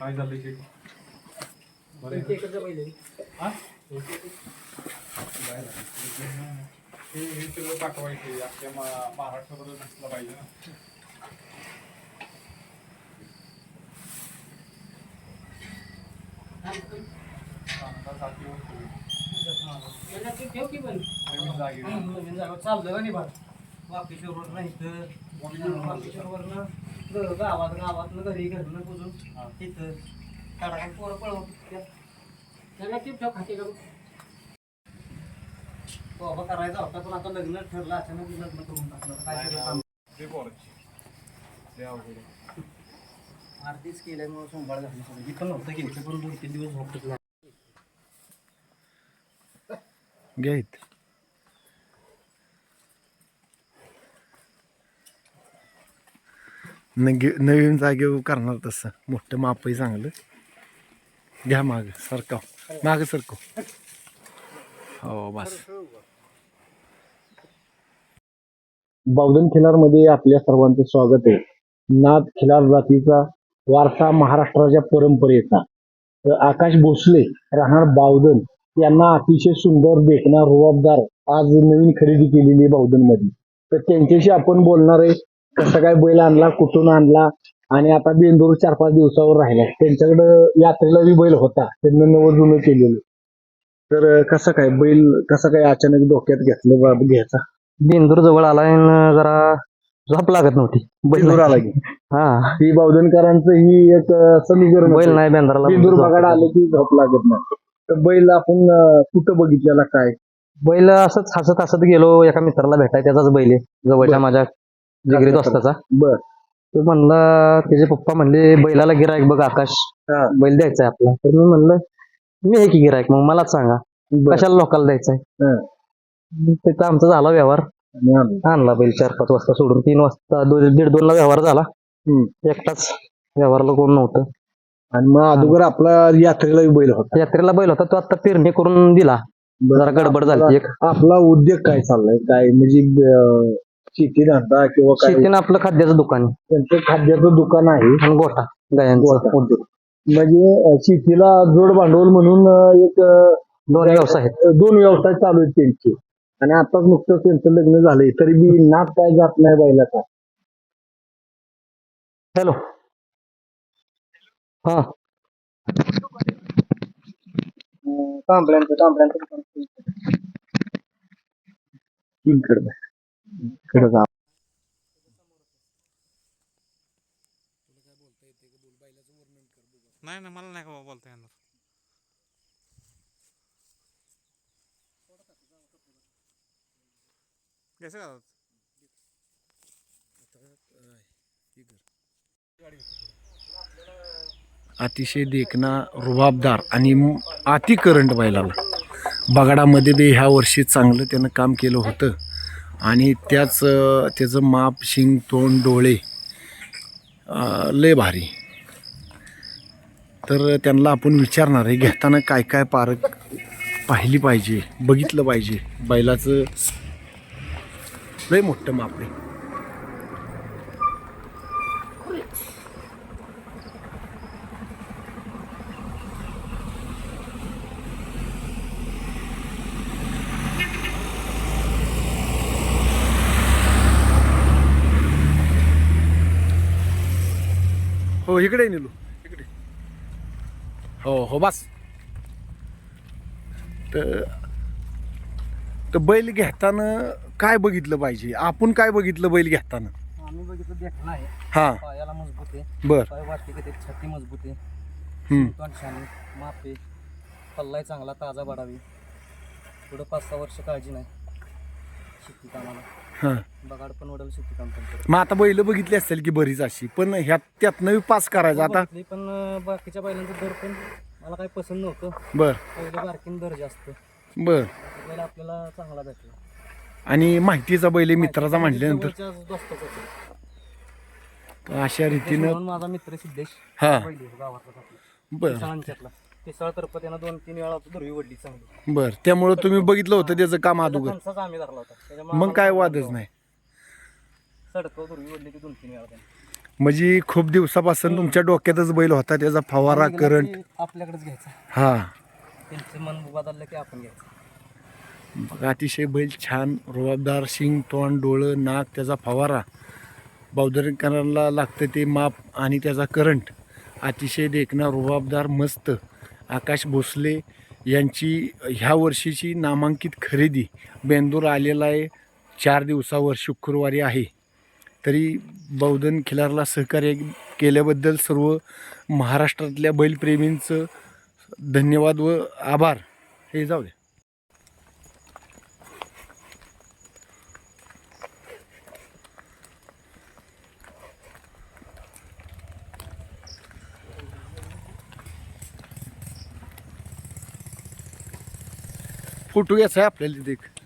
काय झालं की ना? हा? सगळं पाठवायचे आपल्या मा- महाराष्ट्राबरोबर दिसलं पाहिजे ना. चांगला साथी होतो. नवीन जागेवर. गावात गावात घरी घरनं पुजून हा. तिथं काढा पोरं पळवत त्याला टिप ठेव खाते करू बाबा करायचा होता पण आता लग्न ठरलं अचानक लग्न करून टाकलं. काय. आरतीच केल्यामुळे सोमवार झाली सगळी पण नव्हतं गेलं पण दोन तीन दिवस झोपत नाही नवीन जागेवर करणार तसं. मोठं मापही चांगलं. घ्या माग सरकाव. माग सरकव. हो बस. बावधन खिलारमध्ये आपल्या सर्वांचं स्वागत आहे. नाथ खिलार जातीचा वारसा महाराष्ट्राच्या परंपरेचा. तर आकाश भोसले राहणार बावधन. यांना अतिशय सुंदर देखणार रुबाबदार आज नवीन खरेदी केलेली आहे बावधनमध्ये तर त्यांच्याशी आपण बोलणार आहे कसं काय बैल आणला कुठून आणला आणि आता बेंदूर चार पाच दिवसावर राहिला त्यांच्याकडे यात्रेला बी बैल होता. त्यांना नवजुनं केलेलं. तर कसं काय बैल कसं काय अचानक डोक्यात घेतलं बाब घ्यायचा? बेंदूर जवळ आलाय न जरा झोप लागत नव्हती. बेंदूर आला की? हा. ही बावधनकरांचं ही एक समीकरण बैल. नाही बेंदराला बेंदूर बघायला आले की झोप लागत नाही. तर बैल आपण कुठं बघितलेला काय? बैल असंच हसत हसत गेलो. एका मित्राला भेटाय त्याचाच बैल आहे. जवळच्या. माझ्या जिगरी दोस्ताचा. बर. तो म्हणला त्याचे पप्पा म्हणले बैलाला गिरायक बघ आकाश. हा. बैल द्यायचा आहे आपला. तर मी म्हणलं मी आहे की गिरायक मग मलाच सांगा बर. कशाला लोकांना द्यायचा हा. आहे तिथं आमचा झाला व्यवहार. आणि. आणला. बैल चार पाच वाजता सोडून. तीन वाजता दोन दीड दोन ला व्यवहार झाला. हम्म. एकटाच व्यवहारला कोण नव्हतं. आणि मग अगोदर आपला यात्रेला बैल होता. यात्रेला बैल होता. तो आता पेरणी करून दिला. जरा गडबड झाली एक. आपला उद्योग काय चाललाय? काय म्हणजे अं, शेती धंदा किंवा काय शेतीनं आपलं खाद्याचं दुकान आहे. त्यांचं खाद्याचं दुकान आहे. आणि गोठा गायांचा. गोठा. उद्योग म्हणजे अं, शेतीला जोड भांडवल म्हणून अं, एक अं, दोन व्यवसाय आहेत. दोन व्यवसाय चालू आहेत त्यांचे. आणि आताच नुकतं त्यांचं लग्न झालंय. तरी बी नाक काय जात नाही बैलाचा. हॅलो. हा. तांबड्यांचं तांबड्यांचं इकडं इकडं नाही नाही मला नाही का बोलता येणार? कसं अतिशय देखना रुबाबदार आणि अति करंट बैलाला. बगाडामध्ये बी ह्या वर्षी चांगलं त्यानं काम केलं होतं. आणि त्याच त्याचं माप शिंग तोंड डोळे लय भारी. तर त्यांना आपण विचारणार आहे घेताना काय काय पारख पाहिली पाहिजे बघितलं पाहिजे. बैलाचं लय मोठं माप आहे. इकडे निलू. इकडे. हो हो बस. तर तर बैल घेताना काय बघितलं पाहिजे? आपण काय बघितलं बैल घेताना? आम्ही बघितलं देखणं आहे. हा. पायाला मजबूत आहे. बर. पाय वाटते का ते छाती मजबूत आहे. हम्म. तोंड छान आहे. माप पल्लाय चांगला ताजा बाडावी. पुढं पाच सहा वर्ष काळजी नाही. शेती कामाला हा. बगाड पण वडल शेती काम पण करत मग आता बैल बघितली असेल की बरीच अशी पण ह्यात त्यातनं बी पास करायचं आता. बघितली, पण अं, बाकीच्या बैलांचं दर पण मला काही पसंत नव्हतं. बर. पहिले बारकीन दर जास्त. बर. बैल आपल्याला चांगला भेटला. आणि माहितीचा बैल आहे मित्राचा म्हटल्यानंतर जवळच्याच दोस्ताचा होता. तर अशा रीतीनं म्हणून माझा मित्र सिद्धेश हा. बैल आहे गावातला आपला. बर. पिसाळतर्फे त्यानं दोन तीन वेळा वडली चांगली. बर त्यामुळं तुम्ही बघितलं होतं त्याचं काम अगोदर. फणसाच आम्ही धरला होता. त्याच्यामुळे मग काय वादच नाही? सडकं वडली दोन तीन वेळा त्यानं. म्हणजे खूप दिवसापासून तुमच्या डोक्यातच बैल होता त्याचा फवारा करंट. की आपल्याकडेच घ्यायचा. हा. त्यांचं मन बदललं की आपण घ्यायचं. बघा, अतिशय बैल छान रुबाबदार शिंग तोंड डोळं नाक त्याचा फवारा. बावधनकरांना लागतं ते माप आणि त्याचा करंट. अतिशय देखणा रुबाबदार मस्त. आकाश भोसले यांची ह्या वर्षीची नामांकित खरेदी बेंदूर आलेला आहे. चार दिवसावर शुक्रवारी आहे. तरी बौद्धन खिलारला सहकार्य केल्याबद्दल सर्व महाराष्ट्रातल्या बैलप्रेमींचं धन्यवाद व आभार. हे जाऊ द्या. फोटो घ्यायचा आहे आपल्याला तिथे